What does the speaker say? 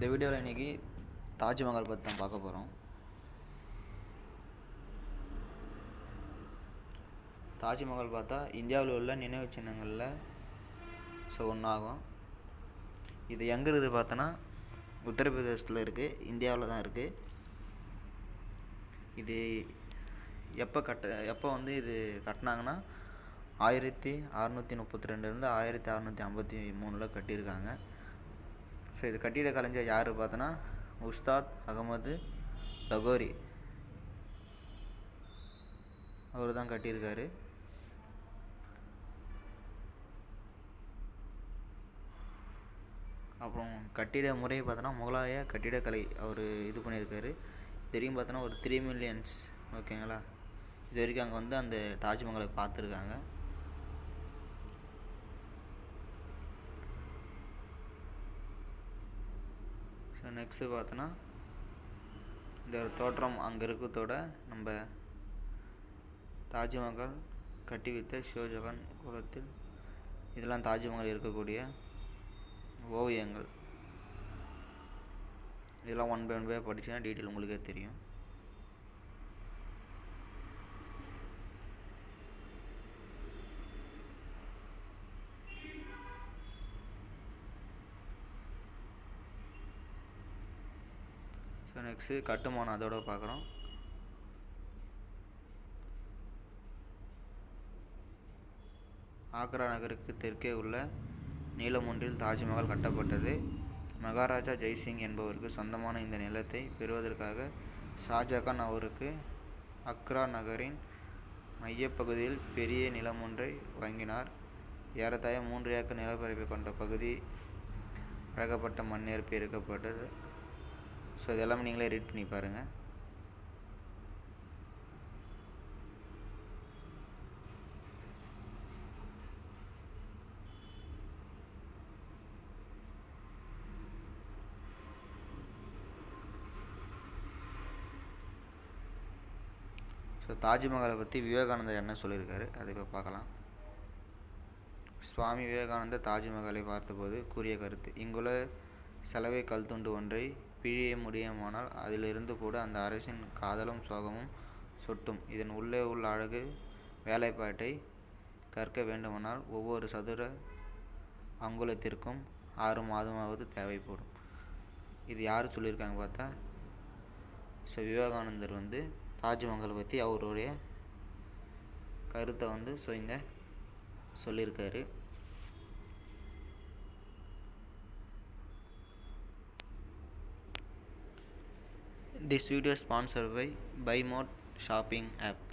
இந்த வீடியோவில் இன்றைக்கி தாஜ்மஹால் பற்றி தான் பார்க்க போகிறோம் தாஜ்மஹால் பார்த்தா இந்தியாவில் உள்ள நினைவு சின்னங்களில் ஸோ ஒன்றாகும் இது எங்கே இருக்குது பார்த்தோன்னா உத்தரப்பிரதேசத்தில் இருக்குது இந்தியாவில் தான் இருக்குது இது எப்போ கட்ட எப்போ வந்து இது கட்டினாங்கன்னா ஆயிரத்தி அறநூற்றி முப்பத்தி ரெண்டுலேருந்து ஆயிரத்தி அறநூற்றி ஐம்பத்தி மூணில் கட்டியிருக்காங்க. ஸோ இது கட்டிட கலைஞர் யார் பார்த்தோன்னா உஸ்தாத் அகமது லகோரி. அவர் தான் கட்டியிருக்காரு. அப்புறம் கட்டிட முறை பார்த்தோன்னா முகலாய கட்டிடக்கலை அவர் இது பண்ணியிருக்காரு. தெரியும் பார்த்தோன்னா ஒரு த்ரீ மில்லியன்ஸ் ஓகேங்களா இது வரைக்கும் அங்கே வந்து அந்த தாஜ்மஹாலை பார்த்துருக்காங்க ஸோ நெக்ஸ்ட்டு பார்த்தோன்னா இந்த ஒரு தோற்றம் அங்கே இருக்கிறதோட நம்ம தாஜ்மஹால் கட்டி வைத்த ஷோஜகான் குலத்தில் இதெல்லாம் தாஜ்மஹால் இருக்கக்கூடிய ஓவியங்கள். இதெல்லாம் ஒன் பை ஒன் பை படிச்சுன்னா டீட்டெயில் உங்களுக்கே தெரியும் ஸோ நெக்ஸ்ட்டு கட்டுமானம் அதோட பார்க்குறோம். ஆக்ரா நகருக்கு தெற்கே உள்ள நீலமொன்றில் தாஜ்மஹால் கட்டப்பட்டது. மகாராஜா ஜெய்சிங் என்பவருக்கு சொந்தமான இந்த நிலத்தை பெறுவதற்காக ஷாஜகான் அவருக்கு அக்ரா நகரின் மையப்பகுதியில் பெரிய நிலம் ஒன்றை வழங்கினார் ஏறத்தாழ மூன்று ஏக்கர் நிலப்பரப்பை கொண்ட பகுதி அழகப்பட்ட மண்ணேற்பு இருக்கப்பட்டது ஸோ இதெல்லாமே நீங்களே ரீட் பண்ணி பாருங்கள் ஸோ தாஜ்மஹாலை பற்றி விவேகானந்தர் என்ன சொல்லியிருக்காரு? அதை இப்போ பார்க்கலாம். சுவாமி விவேகானந்தர் தாஜ்மஹாலை பார்த்தபோது கூறிய கருத்து இங்குள்ள செலவை கல் துண்டு ஒன்றை பிழிய முடியுமானால் அதிலிருந்து கூட அந்த அரசின் காதலும் சோகமும் சொட்டும். இதன் உள்ளே உள்ள அழகு வேலைப்பாட்டை கற்க வேண்டுமானால் ஒவ்வொரு சதுர அங்குலத்திற்கும் ஆறு மாதமாவது தேவைப்படும். இது யார் சொல்லியிருக்காங்க பார்த்தா ஸோ விவேகானந்தர் வந்து தாஜ்மஹால் பற்றி அவருடைய கருத்தை வந்து ஸோ இங்கே சொல்லியிருக்காரு. This video is sponsored by Buy Mode shopping app.